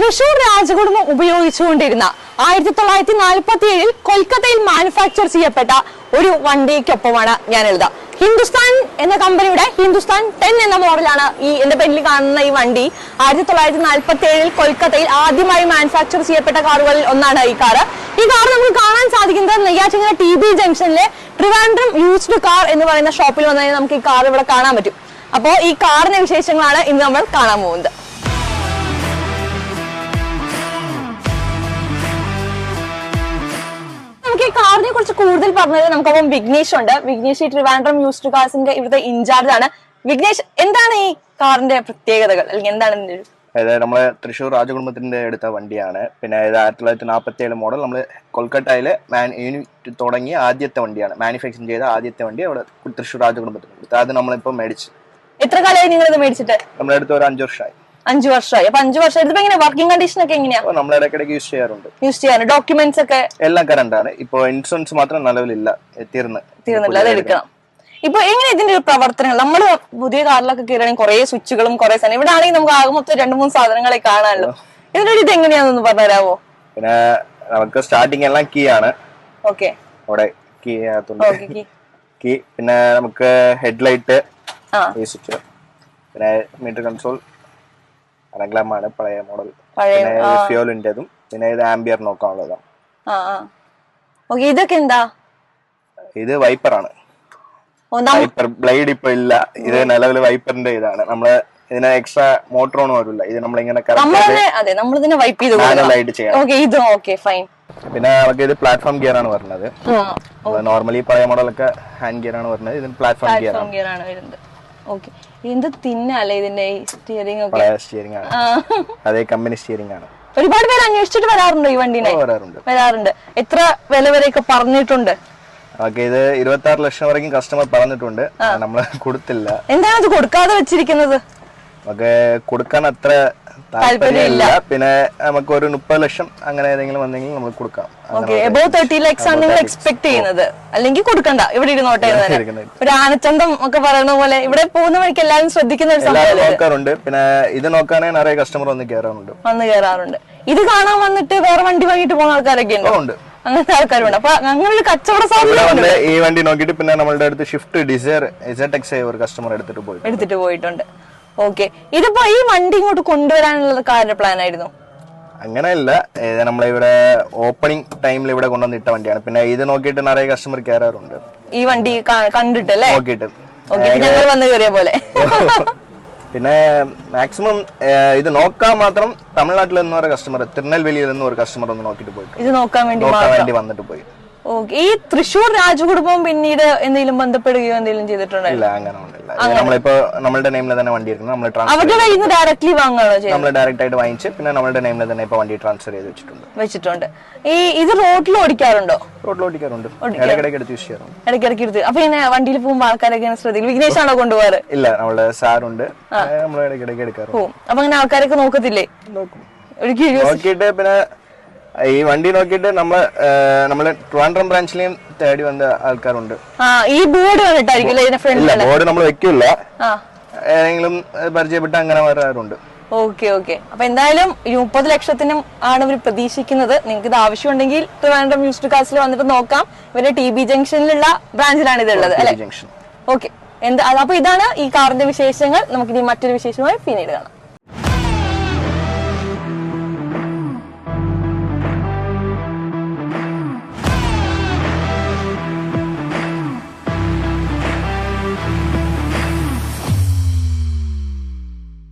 തൃശൂർ രാജകുടുംബം ഉപയോഗിച്ചുകൊണ്ടിരുന്ന ആയിരത്തി തൊള്ളായിരത്തി നാൽപ്പത്തി ഏഴിൽ കൊൽക്കത്തയിൽ മാനുഫാക്ചർ ചെയ്യപ്പെട്ട ഒരു വണ്ടിക്കൊപ്പമാണ് ഞാൻ എഴുതാം ഹിന്ദുസ്ഥാൻ എന്ന കമ്പനിയുടെ ഹിന്ദുസ്ഥാൻ ടെൻ എന്ന മോഡലാണ് ഈ എന്റെ പേരിൽ കാണുന്ന ഈ വണ്ടി. ആയിരത്തി തൊള്ളായിരത്തി നാൽപ്പത്തി ഏഴിൽ കൊൽക്കത്തയിൽ ആദ്യമായി മാനുഫാക്ചർ ചെയ്യപ്പെട്ട കാറുകളിൽ ഒന്നാണ് ഈ കാർ ഈ കാർ നമുക്ക് കാണാൻ സാധിക്കുന്നത് നെയ്യാറ്റിങ്ങര ടി ബി ജംഗ്ഷനിലെ ട്രിവാൻഡ്രം യൂസ്ഡ് കാർ എന്ന് പറയുന്ന ഷോപ്പിൽ വന്നു നമുക്ക് ഈ കാർ ഇവിടെ കാണാൻ പറ്റും. അപ്പോൾ ഈ കാറിന്റെ വിശേഷങ്ങളാണ് ഇന്ന് നമ്മൾ കാണാൻ പോകുന്നത്. ഈ കാറിനെ കുറിച്ച് കൂടുതൽ പറഞ്ഞത് നമുക്കപ്പം വിഘ്നേഷ് ഉണ്ട്. വിഘ്നേഷ് ഈ ട്രിവാൻഡ്രം യൂസ്ഡ് കാർസിന്റെ ഇവിടുത്തെ ഇൻചാർജ് ആണ്. വിഘ്നേഷ് എന്താണ് ഈ കാറിന്റെ പ്രത്യേകതകൾ? അല്ലെങ്കിൽ എന്താണ് ഇതിന്റെ ഒരു അതായത് നമ്മളെ തൃശ്ശൂർ രാജകുടുംബത്തിന്റെ എടുത്ത വണ്ടിയാണ്. പിന്നെ ഇത് ആയിരത്തി തൊള്ളായിരത്തി നാൽപ്പത്തി ഏഴ് മോഡൽ നമ്മൾ കൊൽക്കട്ടയിലെ മാൻ യൂണിറ്റ് തുടങ്ങിയ ആദ്യത്തെ വണ്ടിയാണ്. മാനുഫാക്ചറിങ് ചെയ്ത ആദ്യത്തെ വണ്ടി അവിടെ തൃശ്ശൂർ രാജകുടുംബത്തിന് കൊടുത്തത് അത് നമ്മളിപ്പോൾ മേടിച്ചു. എത്ര കാലമായി നിങ്ങൾ ഇത് മേടിച്ചിട്ട്? നമ്മളെടുത്ത് ഒരു അഞ്ച് വർഷമായി അഞ്ചു വർഷമായി. അപ്പൊ അഞ്ചു വർഷം ഇതിപ്പോ എങ്ങനെ വർക്കിംഗ് കണ്ടീഷൻ ഒക്കെ എങ്ങനെയാ? നമ്മൾ ഇടയ്ക്കിടയ്ക്ക് യൂസ് ചെയ്യാറുണ്ട്. യൂസ് ചെയ്യാറ്. ഡോക്യുമെന്റ്സ് ഒക്കെ? എല്ലാം കറണ്ട് ആണ്. ഇപ്പൊ ഇൻഷുറൻസ് മാത്രം നിലവിലില്ല. തീർന്ന്. തീർന്നില്ല. അത് എടുക്കണം. ഇപ്പൊ എങ്ങനെ ഇതിന്റെ ഒരു പ്രവർത്തനങ്ങൾ? നമ്മൾ പുതിയ കാറിലൊക്കെ കയറുകയാണെങ്കിൽ കുറെ സ്വിച്ചുകളും കുറെ സാധനം ഇവിടെ ആണെങ്കിൽ നമുക്ക് ആകെ മൊത്തം രണ്ട് മൂന്ന് സാധനങ്ങളെ കാണാമല്ലോ ഇതിന്റെ ഒരു ഇത് എങ്ങനെയാണെന്ന് പറഞ്ഞുതരാമോ പിന്നെ നമുക്ക് സ്റ്റാർട്ടിങ് എല്ലാം കീ ആണ്. ഓക്കെ. അവിടെ കീ കീ പിന്നെ നമുക്ക് ഹെഡ്ലൈറ്റ് സ്വിച്ച് പിന്നെ മീറ്റർ കൺസോൾ അനഗ്ലാമാണ് പഴയ മോഡൽ പിന്നെ ഫ്യൂലിന്റേതും പിന്നെ ഇത് ആംബിയർ നോക്കാനുള്ളതാണ്. ഓക്കെ ഇതൊക്കെ എന്താ? ഇത് വൈപ്പർ ആണ് വൈപ്പർ ബ്ലേഡ് ഇപ്പൊ ഇല്ല. ഇത് നിലവിൽ വൈപ്പറിന്റെ ഇതാണ്. നമ്മൾ ഇതിന് എക്സ്ട്രാ മോട്ടോർ ഒന്നും വരില്ല. ഇത് നമ്മളിങ്ങനെ മാനുവലായിട്ട് പിന്നെ നമുക്ക് ഇത് പ്ലാറ്റ്ഫോം ഗിയർ ആണ് വരുന്നത്. നോർമലി പഴയ മോഡലൊക്കെ ഹാൻഡ് ഗിയർ ആണ് വരുന്നത്. ഇതിന് പ്ലാറ്റ്ഫോം ആണ്. ഗിയർ ആണ് വരുന്നത്. ഓക്കെ എന്ത് തിന്നല്ലേ ഇതിന്റെ സ്റ്റിയറിംഗ് ഒക്കെ? സ്റ്റിയറിംഗ് ആണ്. അതേ കമ്പനി സ്റ്റിയറിംഗ് ആണ്. ഒരുപാട് പേര് അന്വേഷിച്ചിട്ട് വരാറുണ്ടോ ഈ വണ്ടിനെ? വരാറുണ്ട്. വരാറുണ്ട്. എത്ര വില വരെയൊക്കെ പറഞ്ഞിട്ടുണ്ട്? ഓക്കെ ഇത് ഇരുപത്തി ആറ് ലക്ഷം വരെയും കസ്റ്റമർ പറഞ്ഞിട്ടുണ്ട്. നമ്മൾ കൊടുത്തില്ല. എന്താണ് ഇത് കൊടുക്കാതെ വെച്ചിരിക്കുന്നത്? നമുക്ക് കൊടുക്കാൻ അത്ര താല്പര്യമില്ല. പിന്നെ നമുക്ക് ഒരു മുപ്പത് ലക്ഷം അങ്ങനെ ഏതെങ്കിലും വന്നെങ്കിൽ നമ്മൾ കൊടുക്കാം. എബോ തേർട്ടി ലാക്സ് ആണ് നിങ്ങൾ എക്സ്പെക്ട് ചെയ്യുന്നത്. അല്ലെങ്കിൽ കൊടുക്കണ്ട. ഇവിടെ ഇരുന്നോട്ടെ. ഒരു ആനച്ചന്തം ഒക്കെ പറയുന്ന പോലെ ഇവിടെ പോകുന്ന വഴിക്ക് എല്ലാവരും ശ്രദ്ധിക്കുന്ന ഒരു സംഭവം നോക്കാറുണ്ട്. പിന്നെ ഇത് നോക്കാനേ നിറയെ കസ്റ്റമർ വന്ന് കയറാറുണ്ട്. വന്ന് കയറാറുണ്ട്. ഇത് കാണാൻ വന്നിട്ട് വേറെ വണ്ടി വാങ്ങിട്ട് പോകുന്ന ആൾക്കാരൊക്കെ ഉണ്ടോ? അങ്ങനത്തെ ആൾക്കാരുണ്ട്. അപ്പൊ അങ്ങനെ കച്ചവട സാധ്യത ഈ വണ്ടി നോക്കിട്ട് പിന്നെ നമ്മളുടെ അടുത്ത് ഷിഫ്റ്റ് ഡിസൈർ എക്സ് ഒരു കസ്റ്റമർ എടുത്തിട്ട് പോയി എടുത്തിട്ട് പോയിട്ടുണ്ട്. ഓക്കെ ഇതിപ്പോ ഈ വണ്ടി ഇങ്ങോട്ട് കൊണ്ടുവരാനുള്ള കാറിന്റെ പ്ലാൻ ആയിരുന്നു അങ്ങനെയല്ല നമ്മളിവിടെ ഓപ്പണിംഗ് ടൈമിൽ ഇവിടെ കൊണ്ടുവന്നിട്ട വണ്ടിയാണ്. പിന്നെ ഇത് നോക്കിയിട്ട് നിറയെ കസ്റ്റമർ കയറാറുണ്ട് ഈ വണ്ടി കണ്ടിട്ട് കണ്ടിട്ടല്ലേ നോക്കിയിട്ട്. ഞങ്ങൾ വന്ന് കയറിയ പോലെ. പിന്നെ മാക്സിമം ഇത് നോക്കാൻ മാത്രം തമിഴ്നാട്ടിൽ നിന്ന് ഒരു കസ്റ്റമർ തിരുനെൽവേലിയിൽ നിന്ന് ഒരു കസ്റ്റമർ ഒന്ന് നോക്കിട്ട് പോയി. ഇത് നോക്കാൻ വേണ്ടി നോക്കാൻ വേണ്ടി വന്നിട്ട് പോയി. ഓക്കെ ഈ തൃശൂർ രാജകുടുംബം പിന്നീട് എന്തെങ്കിലും ബന്ധപ്പെടുകയോ എന്തെങ്കിലും ചെയ്തിട്ടുണ്ടോ ഇല്ല അങ്ങനെ നമ്മളിപ്പോ നമ്മളുടെ നെയിമിൽ തന്നെ വണ്ടി എടുക്കുന്നത് നമ്മൾ അവരുടെ കയ്യിൽ നിന്ന് ഡയറക്ട്ലി വാങ്ങാണോ ചെയ്യുന്നത്? നമ്മൾ ഡയറക്റ്റ് ആയിട്ട് വാങ്ങിച്ച് പിന്നെ നമ്മളുടെ നെയിമിൽ തന്നെ ഇപ്പൊ വണ്ടി ട്രാൻസ്ഫർ ചെയ്ത് വെച്ചിട്ടുണ്ട്. വെച്ചിട്ടുണ്ട്. ഈ ഇത് റോഡിൽ ഓടിക്കാറുണ്ടോ? റോഡിൽ ഓടിക്കാറുണ്ട്. ഇടയ്ക്കിടയ്ക്ക് എടുത്ത് യൂസ് ചെയ്യാറുണ്ട്. ഇടയ്ക്കിടയ്ക്ക് എടുത്ത്. അപ്പൊ ഇങ്ങനെ വണ്ടിയിൽ പോകുമ്പോൾ ആൾക്കാരൊക്കെ ശ്രദ്ധിക്കും. വിഘ്നേഷ് ആണോ കൊണ്ടുപോകാറ്? ഇല്ല നമ്മളുടെ സാറുണ്ട്. നമ്മൾ ഇടയ്ക്കിടയ്ക്ക് എടുക്കാറുണ്ട്. അപ്പൊ അങ്ങനെ ആൾക്കാരൊക്കെ നോക്കത്തില്ലേ? നോക്കും. നോക്കിയിട്ട് പിന്നെ ഈ വണ്ടി നോക്കിയിട്ട് നമ്മൾ നമ്മൾ ട്രിവാൻഡ്രം ബ്രാഞ്ചിലെയും തേടി വന്ന ആൾക്കാരുണ്ട്. ഈ ബോർഡ് കണ്ടിട്ടായിരിക്കും ബോർഡ് നമ്മൾ വെക്കില്ല. ഏതെങ്കിലും പരിചയപ്പെട്ട് അങ്ങനെ വരാറുണ്ട് ഓക്കെ ഓക്കെ. അപ്പൊ എന്തായാലും മുപ്പത് ലക്ഷത്തിനും ആണ് ഇവർ പ്രതീക്ഷിക്കുന്നത്. നിങ്ങൾക്ക് ഇത് ആവശ്യമുണ്ടെങ്കിൽ ട്രിവാൻഡ്രം യൂസ്ഡ് കാസിൽ വന്നിട്ട് നോക്കാം. ഇവരുടെ ടി ബി ജംഗ്ഷനിലുള്ള ബ്രാഞ്ചിലാണ് ഇത് ഉള്ളത് അല്ലെ? ജംഗ്ഷൻ. ഓക്കെ. എന്താ അപ്പൊ ഇതാണ് ഈ കാറിന്റെ വിശേഷങ്ങൾ. നമുക്ക് ഇനി മറ്റൊരു വിശേഷമായി പിന്നീട് കാണാം.